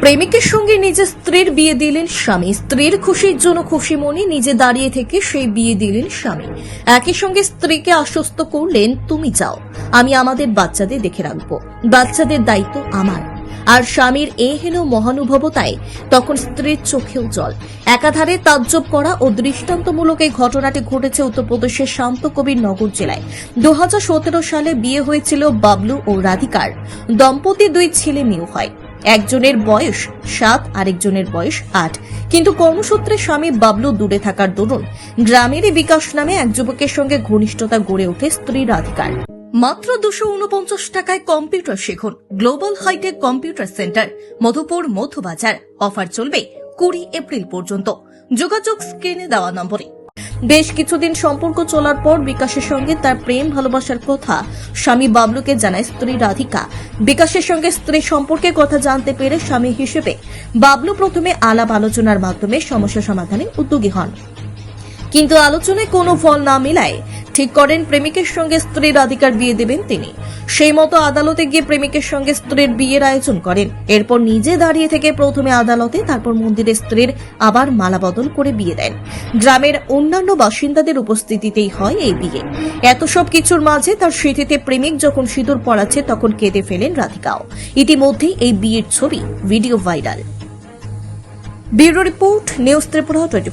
প্রেমিকের সঙ্গে নিজের স্ত্রীর বিয়ে দিলেন স্বামী। স্ত্রীর খুশির জন্য খুশি মনে নিজে দাঁড়িয়ে থেকে সেই বিয়ে দিলেন স্বামী। একই সঙ্গে স্ত্রীকে আশ্বস্ত করলেন, তুমি যাও, আমি আমাদের বাচ্চাদের দেখে রাখব। বাচ্চাদের দায়িত্ব আমার। আর স্বামীর এ হেন মহানুভবতায় তখন স্ত্রীর চোখেও জল। একাধারে তাজ্জব করা ও দৃষ্টান্তমূলক এই ঘটনাটি ঘটেছে উত্তরপ্রদেশের শান্ত কবির নগর জেলায়। দু হাজার সতেরো সালে বিয়ে হয়েছিল বাবলু ও রাধিকার। দম্পতি দুই ছেলে মেয়ে হয়। একজনের বয়স সাত, আরেকজনের বয়স আট। কিন্তু কর্মসূত্রে স্বামী বাবলু দূরে থাকার দরুন গ্রামেরই বিকাশ নামে এক যুবকের সঙ্গে ঘনিষ্ঠতা গড়ে ওঠে স্ত্রী রাধিকার মাত্র দুশো উনপঞ্চাশ টাকায় কম্পিউটার শিখুন। Global hitech computer centre, Madhupur Madhubazar. Offer চলবে কুড়ি এপ্রিল পর্যন্ত। যোগাযোগ স্ক্রিনে দেওয়া নম্বরে। বেশ কিছুদিন সম্পর্ক চলার পর বিকাশের সঙ্গে তার প্রেম, ভালোবাসার কথা স্বামী বাবলুকে জানায় স্ত্রী রাধিকা। বিকাশের সঙ্গে স্ত্রী সম্পর্কে কথা জানতে পেরে স্বামী হিসেবে বাবলু প্রথমে আলাপ আলোচনার মাধ্যমে সমস্যা সমাধানে উদ্যোগী হন। কিন্তু আলোচনায় কোনো ফল না মিলায় ঠিক করেন প্রেমিকের সঙ্গে স্ত্রীর রাধিকার বিয়ে দেবেন তিনি। সেই মতো আদালতে গিয়ে প্রেমিকের সঙ্গে স্ত্রীর বিয়ের আয়োজন করেন। এরপর নিজে দাঁড়িয়ে থেকে প্রথমে আদালতে, তারপর মন্দিরে স্ত্রীর আবার মালা বদল করে বিয়ে দেন। গ্রামের অন্যান্য বাসিন্দাদের উপস্থিতিতেই হয় এই বিয়ে। এত সব কিছুর মাঝে তার স্মৃতিতে প্রেমিক যখন সিঁদুর পড়াচ্ছে তখন কেঁদে ফেলেন রাধিকাও। ইতিমধ্যেই এই বিয়ের ছবি, video viral. Bureau report, news Tripura twenty